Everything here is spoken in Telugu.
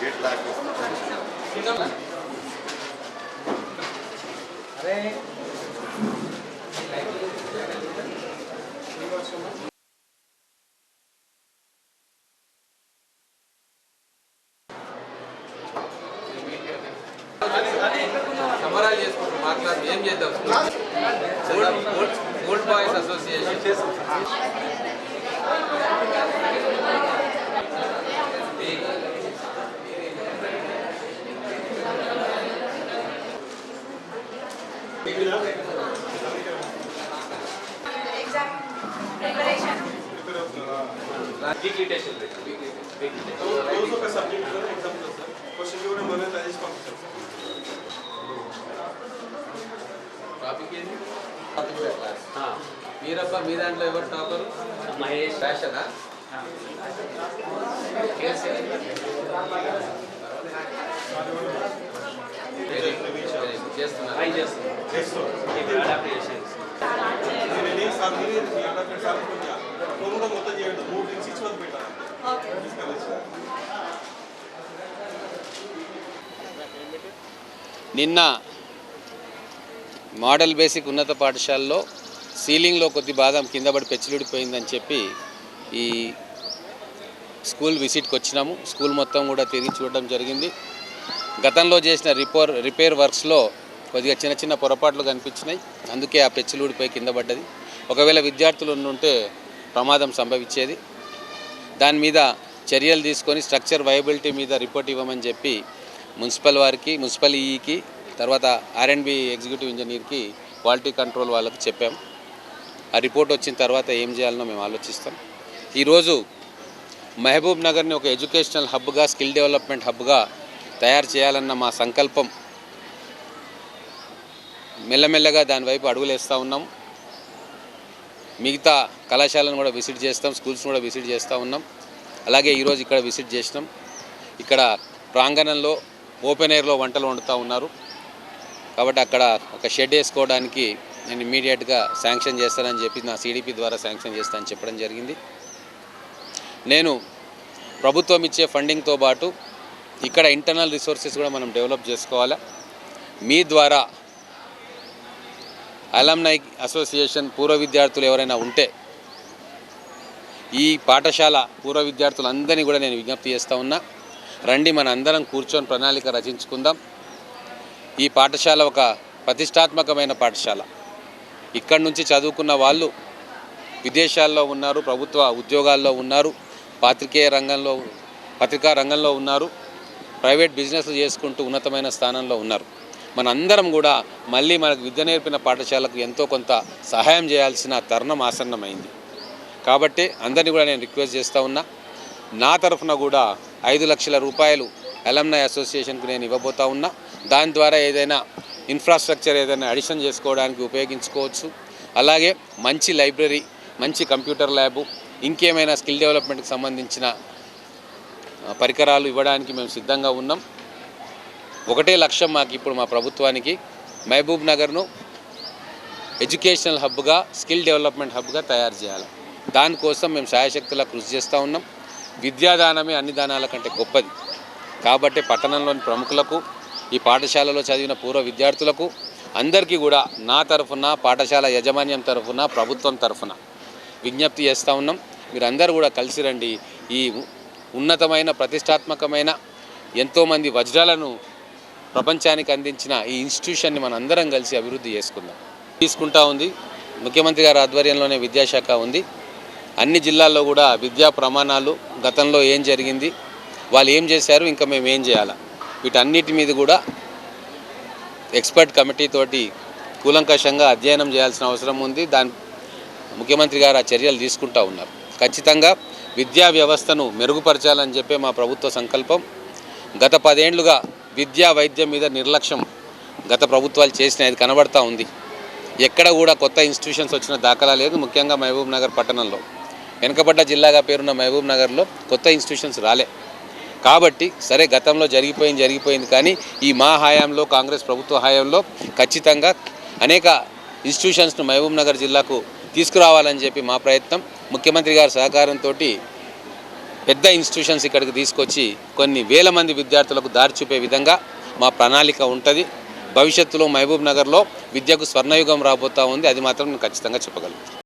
గేట్ లాక్ సంబరాలు చేసుకుంటారు మా క్లాస్ ఏం చేద్దాం old old old boys association weekly test రోజు ఒక సబ్జెక్ట్ ఎగ్జామ్ సార్ క్వశ్చన్ కూడా మనం తయారు పంపిస్తాం టాపిక్ మీ దాంట్లో ఎవరు టాపర్ మహేష్ ఫ్యాషనా చేస్తున్నారు చేస్తాం సార్ మీరు మీ ఫ్రెండ్ సార్ కొంచెం ఫోన్ కూడా మొత్తం చేయండి మూడు నుంచి ఇచ్చి వరకు పెట్టాలి తీసుకెళ్ళచ్చు నిన్న మోడల్ బేసిక్ ఉన్నత పాఠశాలలో సీలింగ్లో కొద్ది భాగం కింద పడి పెచ్చిలుడిపోయిందని చెప్పి ఈ స్కూల్ విజిట్కి వచ్చినాము. స్కూల్ మొత్తం కూడా తిరిగి చూడడం జరిగింది. గతంలో చేసిన రిపేర్ రిపేర్ వర్క్స్లో కొద్దిగా చిన్న చిన్న పొరపాట్లు కనిపించినాయి. అందుకే ఆ పెచ్చులుడిపోయి కింద పడ్డది. ఒకవేళ విద్యార్థులు ఉంటే ప్రమాదం సంభవించేది. దాని మీద చర్యలు తీసుకొని స్ట్రక్చర్ వయబిలిటీ మీద రిపోర్ట్ ఇవ్వమని చెప్పి మున్సిపల్ వారికి మున్సిపల్ ఈఈకి తర్వాత ఆర్ఎండ్బి ఎగ్జిక్యూటివ్ ఇంజనీర్కి క్వాలిటీ కంట్రోల్ వాళ్ళకి చెప్పాం. ఆ రిపోర్ట్ వచ్చిన తర్వాత ఏం చేయాలనో మేము ఆలోచిస్తాం. ఈరోజు మహబూబ్ నగర్ని ఒక ఎడ్యుకేషనల్ హబ్గా స్కిల్ డెవలప్మెంట్ హబ్గా తయారు చేయాలన్న మా సంకల్పం. మెల్లమెల్లగా దాని వైపు అడుగులేస్తూ ఉన్నాం. మిగతా కళాశాలను కూడా విజిట్ చేస్తాం స్కూల్స్ కూడా విజిట్ చేస్తూ ఉన్నాం. అలాగే ఈరోజు ఇక్కడ విజిట్ చేసినాం. ఇక్కడ ప్రాంగణంలో ఓపెన్ ఎయిర్లో వంటలు వండుతూ ఉన్నారు. కాబట్టి అక్కడ ఒక షెడ్ వేసుకోవడానికి నేను ఇమీడియట్గా శాంక్షన్ చేస్తానని చెప్పి నా సీడీపీ ద్వారా శాంక్షన్ చేస్తానని చెప్పడం జరిగింది. నేను ప్రభుత్వం ఇచ్చే ఫండింగ్తో పాటు ఇక్కడ ఇంటర్నల్ రిసోర్సెస్ కూడా మనం డెవలప్ చేసుకోవాలా? మీ ద్వారా అలమ్నై అసోసియేషన్ పూర్వ విద్యార్థులు ఎవరైనా ఉంటే ఈ పాఠశాల పూర్వ విద్యార్థులందరినీ కూడా నేను విజ్ఞప్తి చేస్తూ ఉన్నా. రండి మన అందరం కూర్చొని ప్రణాళిక రచించుకుందాం. ఈ పాఠశాల ఒక ప్రతిష్టాత్మకమైన పాఠశాల. ఇక్కడి నుంచి చదువుకున్న వాళ్ళు విదేశాల్లో ఉన్నారు ప్రభుత్వ ఉద్యోగాల్లో ఉన్నారు పాత్రికేయ రంగంలో పత్రికా రంగంలో ఉన్నారు ప్రైవేట్ బిజినెస్ చేసుకుంటూ ఉన్నతమైన స్థానంలో ఉన్నారు. మనందరం కూడా మళ్ళీ మనకు విద్య నేర్పిన పాఠశాలకు ఎంతో కొంత సహాయం చేయాల్సిన తరుణం ఆసన్నమైంది. కాబట్టి అందరినీ కూడా నేను రిక్వెస్ట్ చేస్తూ ఉన్నా నా తరఫున కూడా ఐదు లక్షల రూపాయలు అలమ్నై అసోసియేషన్కి నేను ఇవ్వబోతా ఉన్నా. దాని ద్వారా ఏదైనా ఇన్ఫ్రాస్ట్రక్చర్ ఏదైనా అడిషన్ చేసుకోవడానికి ఉపయోగించుకోవచ్చు. అలాగే మంచి లైబ్రరీ మంచి కంప్యూటర్ ల్యాబు ఇంకేమైనా స్కిల్ డెవలప్మెంట్కి సంబంధించిన పరికరాలు ఇవ్వడానికి మేము సిద్ధంగా ఉన్నాం. ఒకటే లక్ష్యం మాకు ఇప్పుడు మా ప్రభుత్వానికి మహబూబ్ నగర్ను ఎడ్యుకేషనల్ హబ్గా స్కిల్ డెవలప్మెంట్ హబ్గా తయారు చేయాలి. దానికోసం మేము శాయశక్తులా కృషి చేస్తూ ఉన్నాం. విద్యాదానమే అన్ని దానాల కంటే గొప్పది. కాబట్టి పట్టణంలోని ప్రముఖులకు ఈ పాఠశాలలో చదివిన పూర్వ విద్యార్థులకు అందరికీ కూడా నా తరఫున పాఠశాల యాజమాన్యం తరఫున ప్రభుత్వం తరఫున విజ్ఞప్తి చేస్తూ ఉన్నాం. మీరందరూ కూడా కలిసి రండి. ఈ ఉన్నతమైన ప్రతిష్టాత్మకమైన ఎంతోమంది వజ్రాలను ప్రపంచానికి అందించిన ఈ ఇన్స్టిట్యూషన్ని మనం అందరం కలిసి అభివృద్ధి చేసుకుందాం. తీసుకుంటా ఉంది. ముఖ్యమంత్రి గారి ఆధ్వర్యంలోనే విద్యాశాఖ ఉంది. అన్ని జిల్లాల్లో కూడా విద్యా ప్రమాణాలు గతంలో ఏం జరిగింది వాళ్ళు ఏం చేశారు ఇంకా మేము ఏం చేయాలా? వీటన్నిటి మీద కూడా ఎక్స్పర్ట్ కమిటీ తోటి కూలంకషంగా అధ్యయనం చేయాల్సిన అవసరం ఉంది. దాని ముఖ్యమంత్రి గారు ఆ చర్యలు తీసుకుంటా ఉన్నారు. ఖచ్చితంగా విద్యా వ్యవస్థను మెరుగుపరచాలని చెప్పే మా ప్రభుత్వ సంకల్పం. గత పదేండ్లుగా విద్యా వైద్యం మీద నిర్లక్ష్యం గత ప్రభుత్వాలు చేసినది కనబడతా ఉంది. ఎక్కడ కూడా కొత్త ఇన్స్టిట్యూషన్స్ వచ్చిన దాఖలా లేదు. ముఖ్యంగా మహబూబ్ నగర్ పట్టణంలో. వెనుకబడ్డ జిల్లాగా పేరున్న మహబూబ్ నగర్లో కొత్త ఇన్స్టిట్యూషన్స్ రాలే. కాబట్టి సరే గతంలో జరిగిపోయింది జరిగిపోయింది. కానీ ఈ మా హయాంలో కాంగ్రెస్ ప్రభుత్వ హయాంలో ఖచ్చితంగా అనేక ఇన్స్టిట్యూషన్స్ను మహబూబ్ నగర్ జిల్లాకు తీసుకురావాలని చెప్పి మా ప్రయత్నం. ముఖ్యమంత్రి గారి సహకారంతో పెద్ద ఇన్స్టిట్యూషన్స్ ఇక్కడికి తీసుకొచ్చి కొన్ని వేల మంది విద్యార్థులకు దారి చూపే విధంగా మా ప్రణాళిక ఉంటుంది. భవిష్యత్తులో మహబూబ్ నగర్లో విద్యకు స్వర్ణయుగం రాబోతా ఉంది. అది మాత్రం నేను ఖచ్చితంగా చెప్పగలను